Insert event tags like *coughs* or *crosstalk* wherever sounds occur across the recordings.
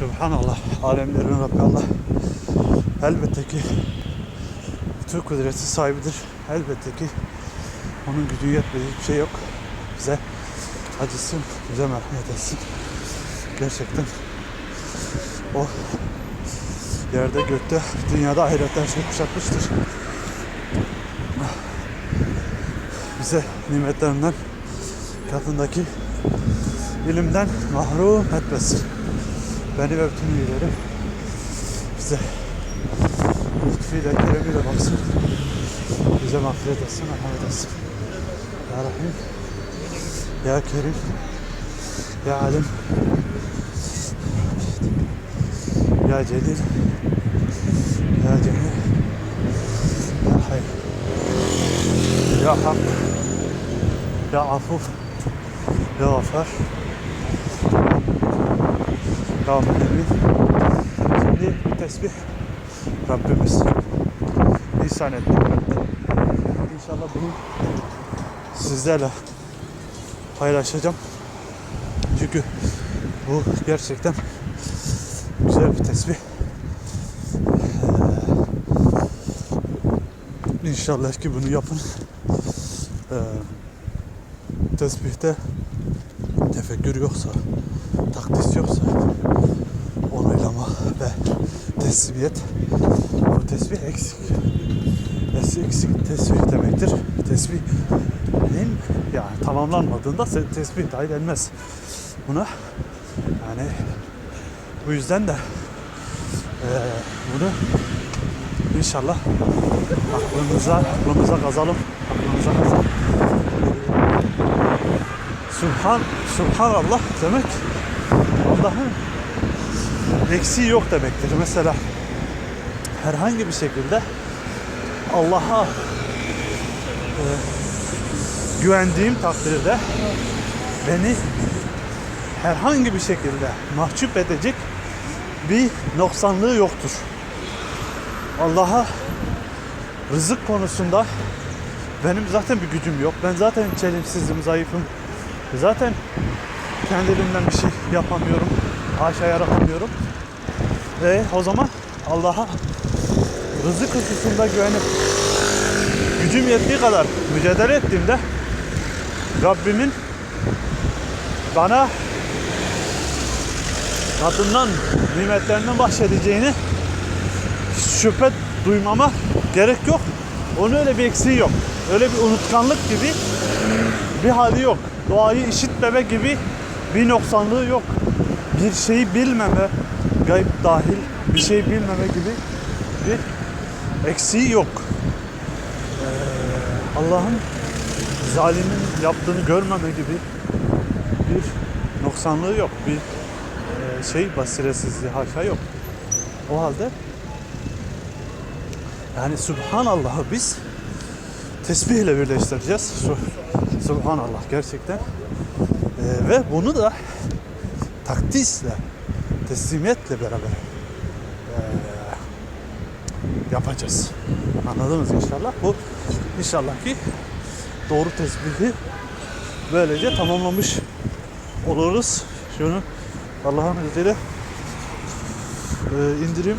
Subhanallah. Alemlerin Rabbi Allah. Elbette ki bütün kudreti sahibidir. Elbette ki onun gücü yetmediği bir şey yok. Bize acısın, bize merhamet etsin. Gerçekten o yerde gökte dünyada ahiretten şey kuşatmıştır. Bize nimetlerinden katındaki ilimden mahrum etmesin. Beni ve bütün üyeleri bize lütfüyle, keremiyle baksın. Bize mağfiret etsin, merhamet etsin. Ya Rahim, Ya Kerim, Ya Alim, Ya Celil, Ya Cemil, Ya Hayy, Ya Hak, Ya Afuf, Ya Gafar, Mühemmin. Şimdi tesbih Rabbimiz ihsan etti. İnşallah bunu sizlerle paylaşacağım. Çünkü bu gerçekten güzel bir tesbih. Ee, İnşallah ki bunu yapın. Ee, tesbihte tefekkür yoksa, takdis yoksa onaylama ve tesbihiyet bu tesbih eksik. Tesbih eksik tesbih demektir. Tesbihin yani tamamlanmadığında tesbih dahi denmez. Buna yani bu yüzden de eee, bunu inşallah aklımıza aklımıza kazalım. Aklımıza kazalım. Subhan, Subhanallah demek Allah'ın eksiği yok demektir. Mesela herhangi bir şekilde Allah'a e, güvendiğim takdirde beni herhangi bir şekilde mahcup edecek bir noksanlığı yoktur. Allah'a rızık konusunda benim zaten bir gücüm yok. Ben zaten çelimsizim, zayıfım. Zaten kendimden bir şey yapamıyorum. Haşa yaratamıyorum. Ve o zaman Allah'a rızık hususunda güvenip gücüm yettiği kadar mücadele ettiğimde Rabbimin bana katından nimetlerinden bahşedeceğini şüphe duymama gerek yok. Onun öyle bir eksiği yok. Öyle bir unutkanlık gibi bir hali yok. Doğayı işitmeme gibi bir noksanlığı yok. Bir şeyi bilmeme, gayb dahil bir şey bilmeme gibi bir eksiği yok. Ee, Allah'ın zalimin yaptığını görmeme gibi bir noksanlığı yok. Bir e, şey basiretsizliği haşa yok. O halde yani Subhanallah'ı biz tesbih ile birleştireceğiz. Su- Subhanallah gerçekten. Ee, ve bunu da takdisle, teslimiyetle beraber ee, yapacağız. Anladınız inşallah. Bu inşallah ki doğru tesbihi böylece tamamlamış oluruz. Şunu Allah'ın izniyle ee, indireyim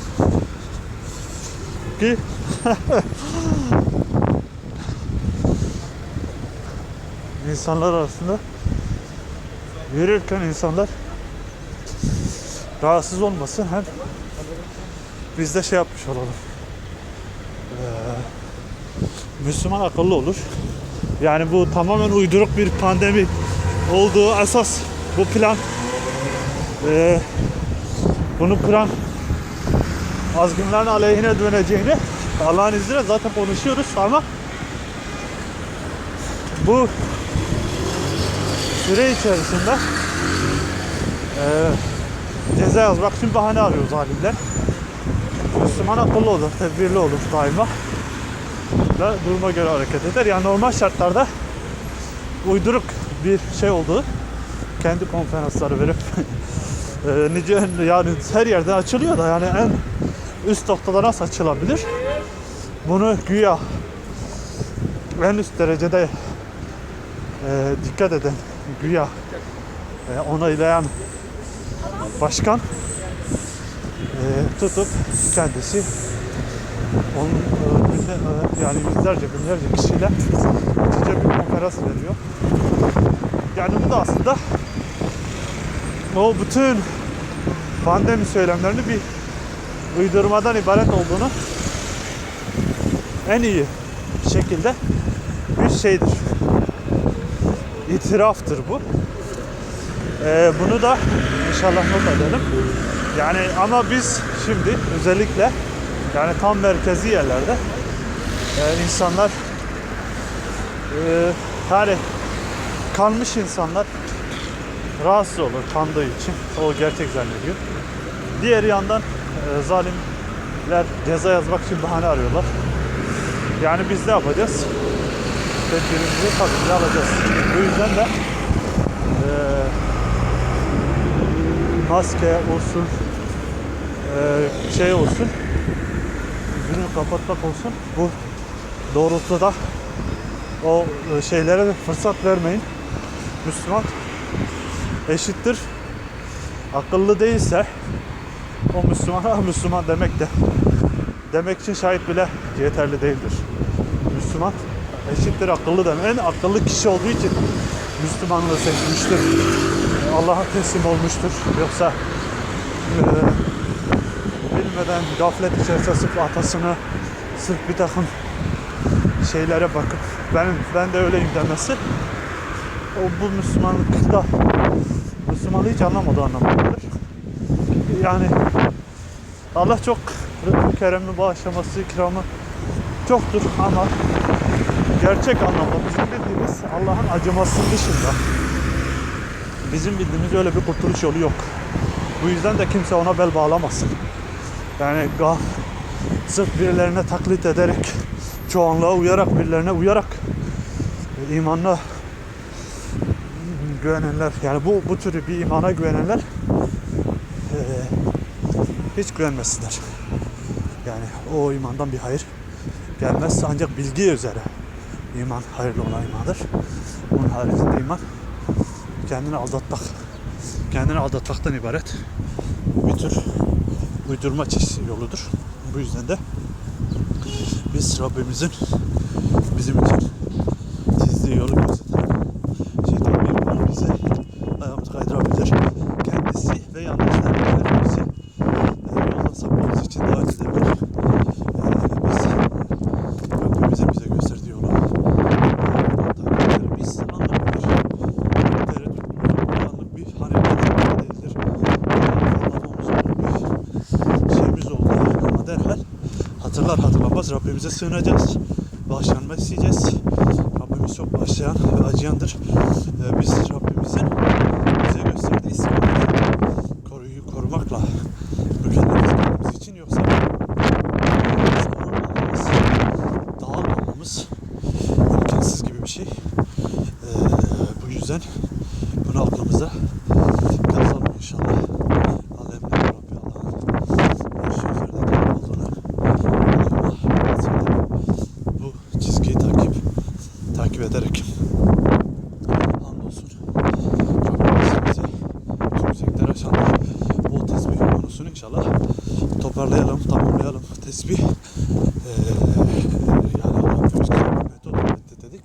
ki *laughs* insanlar arasında yürürken insanlar rahatsız olmasın hem biz de şey yapmış olalım. Ee, Müslüman akıllı olur. Yani bu tamamen uyduruk bir pandemi olduğu esas bu plan ee, bunu kuran azgınların aleyhine döneceğini Allah'ın izniyle zaten konuşuyoruz ama bu süre içerisinde eee ceza yazmak için bahane arıyor zalimler. Müslüman akıllı olur, tedbirli olur daima. Ve duruma göre hareket eder. Yani normal şartlarda uyduruk bir şey olduğu kendi konferansları verip eee *laughs* nice yani her yerde açılıyor da yani en üst noktada nasıl açılabilir? Bunu güya en üst derecede e, dikkat eden, güya e, onaylayan başkan tutup kendisi onun e, e, yani yüzlerce binlerce kişiyle Türkçe bir konferans veriyor. Yani bu da aslında o bütün pandemi söylemlerini bir uydurmadan ibaret olduğunu en iyi şekilde bir şeydir. İtiraftır bu. Ee, bunu da inşallah not edelim. Yani ama biz şimdi özellikle yani tam merkezi yerlerde e, insanlar e, yani kanmış insanlar rahatsız olur kandığı için. O gerçek zannediyor. Diğer yandan e, zalimler ceza yazmak için bahane arıyorlar. Yani biz ne yapacağız? Tedbirimizi tabii alacağız. Bu yüzden de e, maske olsun, e, şey olsun, yüzünü kapatmak olsun. Bu doğrultuda o e, şeylere fırsat vermeyin. Müslüman eşittir. Akıllı değilse o Müslümana *laughs* Müslüman demek de demek için şahit bile yeterli değildir. Müslüman eşittir akıllı demek. En akıllı kişi olduğu için Müslümanlığı seçmiştir. Allah'a teslim olmuştur. Yoksa e, bilmeden gaflet içerisinde sırf atasını sırf bir takım şeylere bakıp ben ben de öyleyim demesi o bu Müslümanlıkta Müslümanlığı hiç anlamadığı anlamındadır. Yani Allah çok keremi bağışlaması ikramı çoktur ama gerçek anlamda bizim bildiğimiz Allah'ın acıması dışında bizim bildiğimiz öyle bir kurtuluş yolu yok. Bu yüzden de kimse ona bel bağlamasın. Yani gaf, sırf birilerine taklit ederek, çoğunluğa uyarak, birilerine uyarak e, imanla güvenenler, yani bu bu türü bir imana güvenenler e, hiç güvenmesinler. Yani o imandan bir hayır gelmez ancak bilgi üzere iman hayırlı olan imandır. Bunun haricinde iman kendini aldatmak, kendini aldatmaktan ibaret bir tür uydurma yoludur. Bu yüzden de biz Rabbimizin bizim için çizdiği yolu gösterelim. Şeytan bir gün bize ayağımızı kaydırabilir. Kendisi ve yandaşları hepimizi e, yoldan sapmamız için davet edebilir. E, biz Rabbimizin bize gösterdiği yolu e, takip edelim. Biz anlık bir tereddüt, anlık bir hareket değildir. Anlamamız olur bir şeyimiz oldu ama derhal hatırlar hatırlamaz Rabbimize sığınacağız. Bağışlanma isteyeceğiz. Rabbimiz çok bağışlayan ve acıyandır. Ee, biz Rabbimizin bize gösterdiği istikameti koruyu korumakla mükellef kendimiz için yoksa savunmamamız, dağılmamamız imkansız gibi bir şey. Ee, bu yüzden bunu aklımıza kazanın inşallah. Alemler Rabbi Allah'ın her şey üzerinde tamam olduğunu okuma, hatırlayıp bu çizgiyi takip takip ederek hamdolsun Rabbimiz bize tüm yüksekler aşanlar o tesbih konusunu inşallah toparlayalım, tamamlayalım. Tesbih eee yani Rabbimiz güzel bir metot öğretti dedik.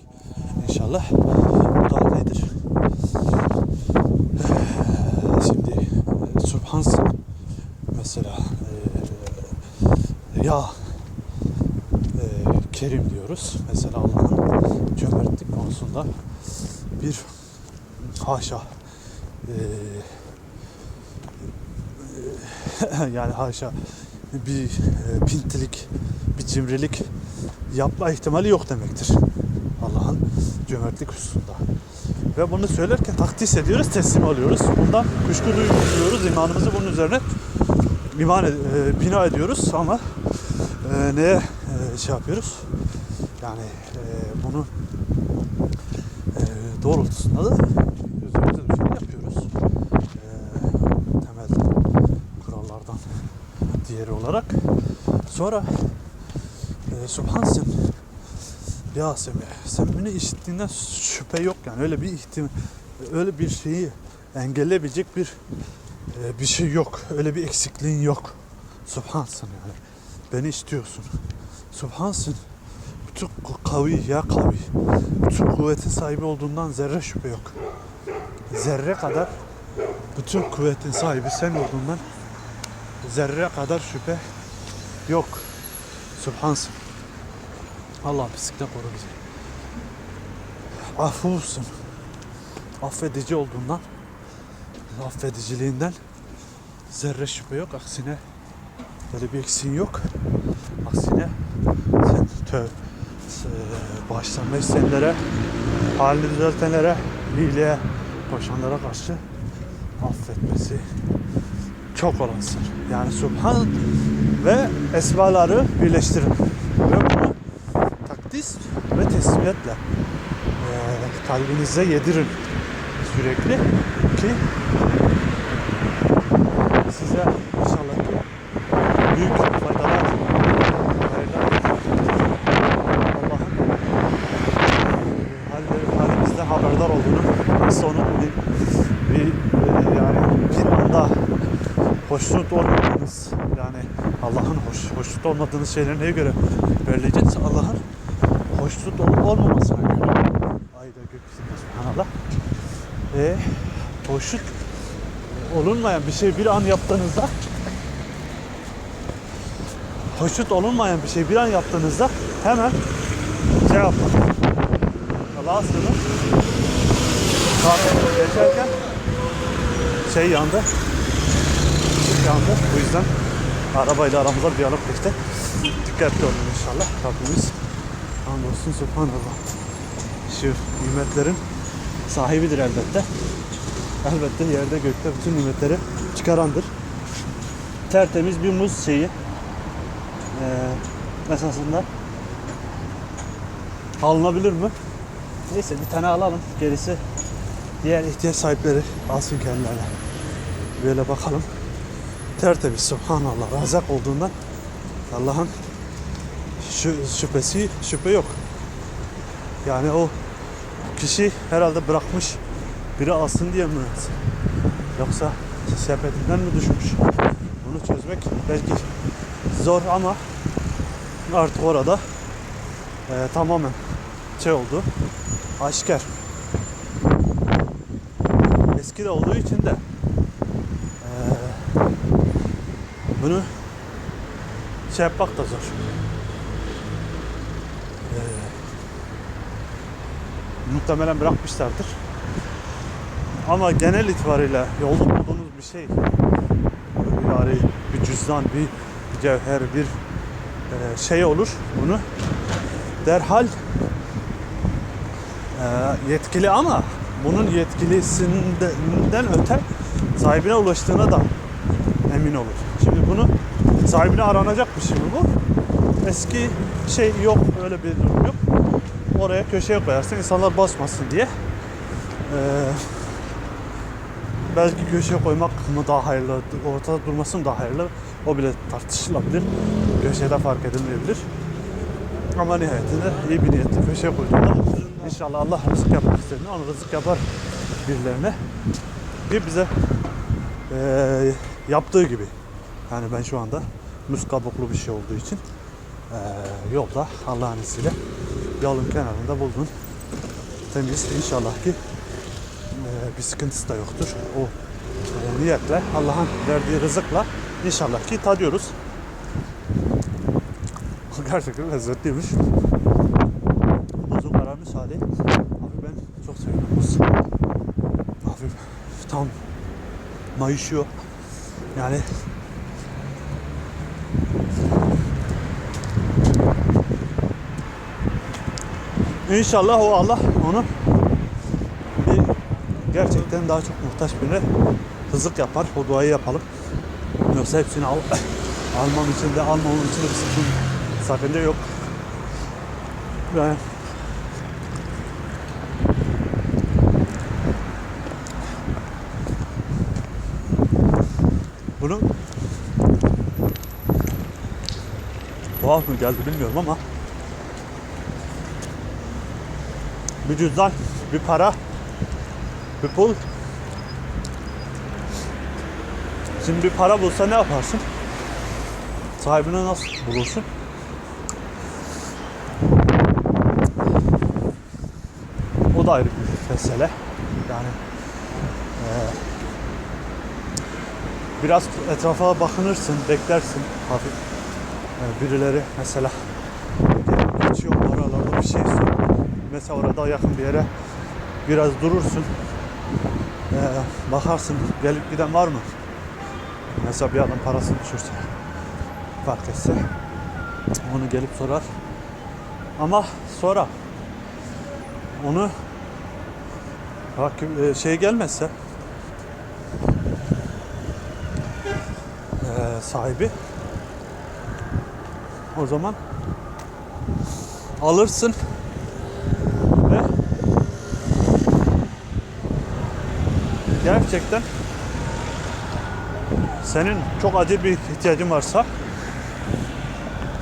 İnşallah bu da nedir? Şimdi e, Subhansın mesela ya Kerim diyoruz. Mesela Allah'ın cömertlik konusunda bir haşa *laughs* yani haşa bir pintilik, bir cimrilik yapma ihtimali yok demektir. Allah'ın cömertlik hususunda. Ve bunu söylerken takdis ediyoruz, teslim alıyoruz. Bundan kuşku duymuyoruz. imanımızı bunun üzerine iman ed- e, bina ediyoruz ama e, neye e, şey yapıyoruz? Yani e, bunu e, doğrultusunda da üzerimize düşeni yapıyoruz. E, temel kurallardan diğeri olarak. Sonra e, Subhansın ya Semih, sen beni işittiğinden şüphe yok yani öyle bir ihtim öyle bir şeyi engelleyebilecek bir e, bir şey yok. Öyle bir eksikliğin yok. Subhansın yani. Beni istiyorsun. Subhansın. Bütün kavi ya kavi. Bütün kuvvetin sahibi olduğundan zerre şüphe yok. Zerre kadar bütün kuvvetin sahibi sen olduğundan zerre kadar şüphe yok. Subhansın. Allah bisiklet koru bizi. Afusun. Affedici olduğundan affediciliğinden zerre şüphe yok. Aksine böyle bir eksiğin yok. Aksine sen tö e, bağışlanma isteyenlere, halini düzeltenlere, iyiliğe koşanlara karşı affetmesi çok olansın. Yani Subhan ve esmaları birleştirin. Ve bunu takdis ve teslimiyetle e, kalbinize yedirin sürekli ki size inşallah ki büyük faydalar Allah'ın halleri, halimizden haberdar olduğunu onun bir, bir e, yani bir anda hoşnut olmadığınız yani Allah'ın hoş, hoşnut olmadığınız şeyleri neye göre belirleyeceğiz? Allah'ın hoşnut olup olmamasına göre. Ayda gökyüzünde subhanallah. Ve hoşnut olunmayan bir şey bir an yaptığınızda hoşnut olunmayan bir şey bir an yaptığınızda hemen şey yapın. Allah'a sığının. Kahve geçerken şey yandı. Işık yandı. Bu yüzden arabayla aramızda bir diyalog geçti. Dikkatli olun inşallah. Rabbimiz hamdolsun subhanallah. Şu nimetlerin sahibidir elbette. Elbette yerde gökte bütün nimetleri çıkarandır. Tertemiz bir muz şeyi. Ee, esasında alınabilir mi? Neyse bir tane alalım. Gerisi diğer ihtiyaç sahipleri alsın kendilerine. Böyle bakalım. Tertemiz subhanallah. Razak olduğundan Allah'ın şu şüphesi şüphe yok. Yani o kişi herhalde bırakmış biri alsın diye mi? Yoksa sepetinden mi düşmüş? Bunu çözmek belki zor ama artık orada e, tamamen şey oldu. Aşikar. Eski de olduğu için de e, bunu şey yapmak da zor. E, muhtemelen bırakmışlardır. Ama genel itibariyle yolda bulduğunuz bir şey yani bir cüzdan, bir cevher, bir e, şey olur bunu derhal e, yetkili ama bunun yetkilisinden öte sahibine ulaştığına da emin olur. Şimdi bunu sahibine aranacak bir şey mi bu? Eski şey yok, öyle bir durum yok. Oraya köşeye koyarsın insanlar basmasın diye. Ee, belki köşeye koymak mı daha hayırlı, ortada durması mı daha hayırlı o bile tartışılabilir. Köşede fark edilmeyebilir. Ama nihayetinde iyi bir niyetle köşeye koyduğunda inşallah Allah rızık yapmak istediğinde onu rızık yapar birilerine. Ki bize eee, yaptığı gibi. Yani ben şu anda muz kabuklu bir şey olduğu için eee, yolda Allah'ın izniyle yolun kenarında buldum. Temiz inşallah ki bir sıkıntısı da yoktur. O niyetle Allah'ın verdiği rızıkla inşallah ki tadıyoruz. *laughs* Gerçekten lezzetliymiş. Buzun kararmış hali. Abi ben çok seviyorum buz. Hafif tam mayışıyor. Yani İnşallah o Allah onu daha çok muhtaç birine rızık yapar. O duayı yapalım. Yoksa hepsini al, *coughs* almam için de almamam için de bir sakınca yok. Yani bunun tuhaf mı geldi bilmiyorum ama bir cüzdan, bir para, bir pul. Şimdi bir para bulsa ne yaparsın? sahibini nasıl bulursun? O da ayrı bir mesele. Yani eee, biraz etrafa bakınırsın, beklersin hafif. Ee, birileri mesela geçiyor oralarda bir şey söylüyor. Mesela orada yakın bir yere biraz durursun. Ee, bakarsın gelip giden var mı? Mesela bir adam parasını düşürse fark etse onu gelip sorar. Ama sonra onu hakim e, şey gelmezse e, sahibi o zaman alırsın ve gerçekten senin çok acil bir ihtiyacın varsa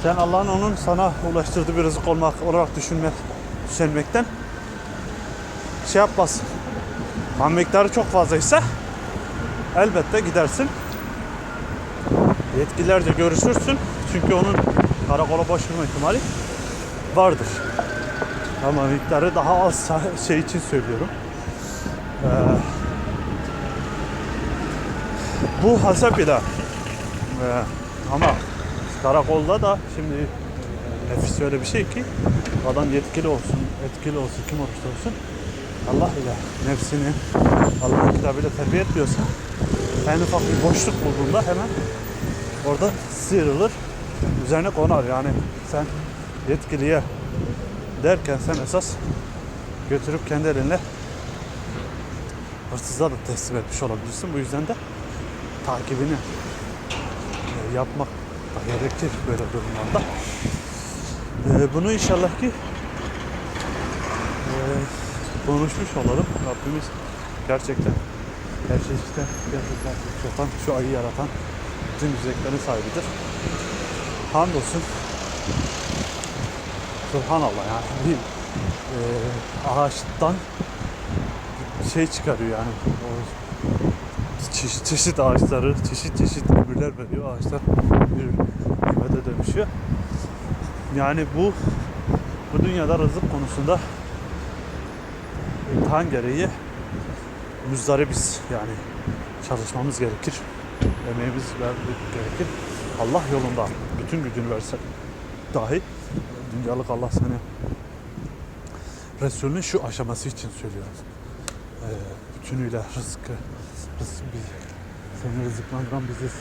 sen Allah'ın onun sana ulaştırdığı bir rızık olmak olarak düşünmek, düşünmekten şey yapmazsın. Kan miktarı çok fazlaysa elbette gidersin. Yetkililerce görüşürsün. Çünkü onun karakola başvurma ihtimali vardır. Ama miktarı daha az şey için söylüyorum. Ee, bu hasap ile ee, ama karakolda da şimdi e, nefis öyle bir şey ki adam yetkili olsun, etkili olsun, kim olursa olsun Allah ile nefsini Allah'ın kitabıyla terbiye etmiyorsa en ufak bir boşluk bulduğunda hemen orada sıyrılır üzerine konar yani sen yetkiliye derken sen esas götürüp kendi elinle hırsıza da teslim etmiş olabilirsin. Bu yüzden de takibini e, yapmak da gerekir böyle durumlarda. E, Bunu inşallah ki e, konuşmuş olalım. Rabbimiz gerçekten her çeşitte gerçekten yaratan, şu ayı yaratan bütün güzelliklerin sahibidir. Hamdolsun. Subhanallah yani bir e, ağaçtan şey çıkarıyor yani. O çeşit çeşit ağaçları, çeşit çeşit ömürler veriyor. Ağaçlar bir nimete dönüşüyor. Yani bu bu dünyada rızık konusunda imtihan gereği müzdaribiz yani çalışmamız gerekir. Emeğimiz gerekir. Allah yolunda bütün gücünü verse dahi dünyalık Allah seni Resulünün şu aşaması için söylüyorum. Ee, bütünüyle rızkı, rızk, biz, seni rızıklandıran biziz.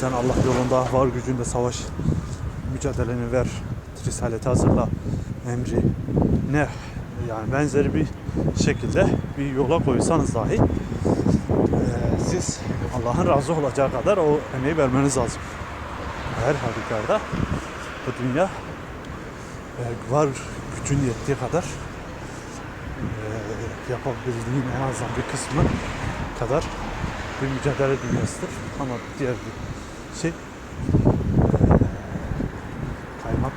Sen Allah yolunda var gücünde savaş mücadeleni ver. Risaleti hazırla. Emri ne yani benzeri bir şekilde bir yola koysanız dahi eee, siz Allah'ın razı olacağı kadar o emeği vermeniz lazım. Her halükarda bu dünya e, var gücün yettiği kadar e, yapabildiğin en azından bir kısmı kadar bir mücadele dünyasıdır. Ama diğer bir şey e, kaymak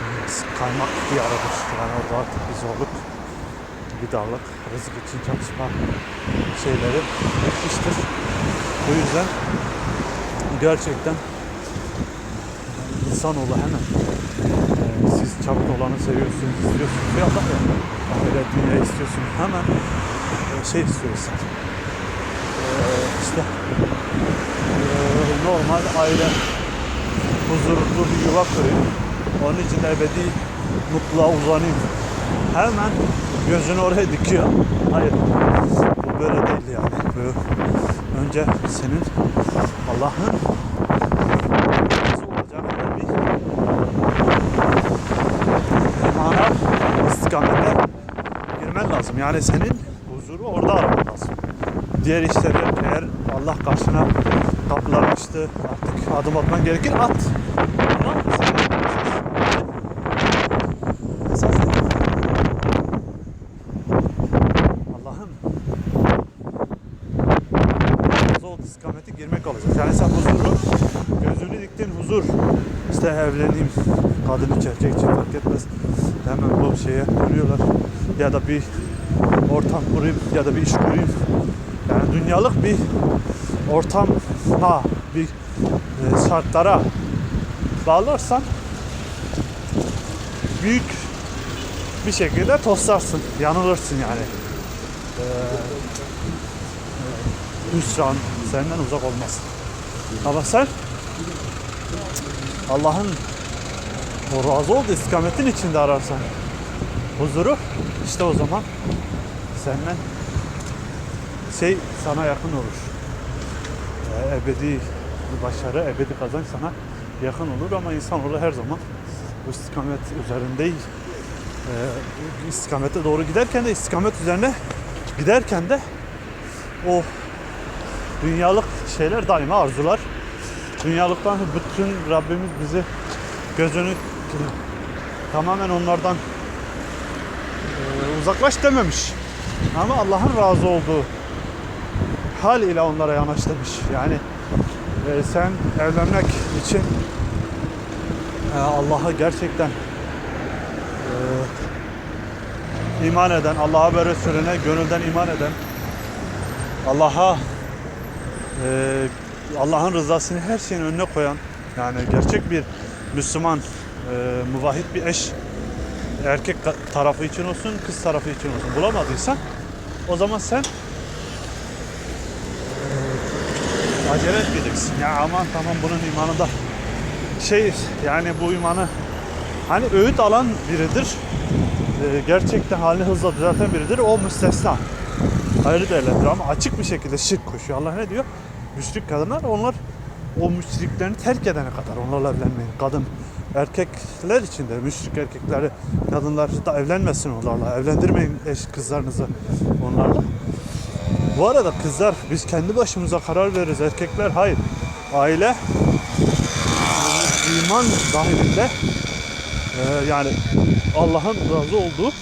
dünyası, kaymak bir aradır. Yani orada artık bir zorluk, bir darlık, rızık için çalışma şeyleri bitmiştir. Bu yüzden gerçekten insanoğlu hemen e, siz çabuk olanı seviyorsunuz, istiyorsunuz ya Allah ya böyle dünya istiyorsunuz hemen şey istiyorsun e, işte e, normal aile huzurlu bir yuva kurayım. Onun için ebedi mutluluğa uzanayım. Hemen gözünü oraya dikiyor. Hayır bu böyle değil yani. Bu önce senin Allah'ın istikamete girmen lazım. Yani senin huzuru orada araman lazım. Diğer işleri eğer Allah karşına kapılar açtı artık adım atman gerekir at. Ama Allah'ın olduğu istikamete girmek olacak. Yani sen huzuru, gözünü diktin huzur. İşte evleneyim, kadını çekecek için fark etmez. Hemen bu şeye dönüyorlar. Ya da bir ortam kurayım ya da bir iş kurayım. Yani dünyalık bir ortam ha bir e, şartlara bağlarsan büyük bir şekilde toslarsın, yanılırsın yani. Ee, hüsran senden uzak olmaz. Ama sen Allah'ın o razı olduğu istikametin içinde ararsan huzuru işte o zaman senden şey sana yakın olur. Ee, ebedi başarı, ebedi kazanç sana yakın olur ama insanoğlu her zaman bu istikamet üzerinde e, istikamete doğru giderken de istikamet üzerine giderken de o dünyalık şeyler daima arzular. Dünyalıktan bütün Rabbimiz bizi gözünü tamamen onlardan e, uzaklaş dememiş. Ama Allah'ın razı olduğu hal ile onlara yanaş demiş. Yani e, sen evlenmek için e, Allah'a gerçekten e, iman eden, Allah'a ve Resulüne gönülden iman eden, Allah'a e, Allah'ın rızasını her şeyin önüne koyan, yani gerçek bir Müslüman, e, muvahhid bir eş erkek tarafı için olsun, kız tarafı için olsun bulamadıysan o zaman sen e, acele etmeyeceksin. Ya aman tamam bunun imanında şey yani bu imanı hani öğüt alan biridir. E, gerçekten halini hızla düzelten biridir. O müstesna. Ayrı değerlendir ama açık bir şekilde şirk koşuyor. Allah ne diyor? Müşrik kadınlar onlar o müşriklerini terk edene kadar onlarla evlenmeyin. Kadın erkekler için de müşrik erkekleri kadınlar da evlenmesin onlarla. Evlendirmeyin eş kızlarınızı onlarla. Bu arada kızlar biz kendi başımıza karar veririz. Erkekler hayır. Aile iman dahilinde e, yani Allah'ın razı olduğu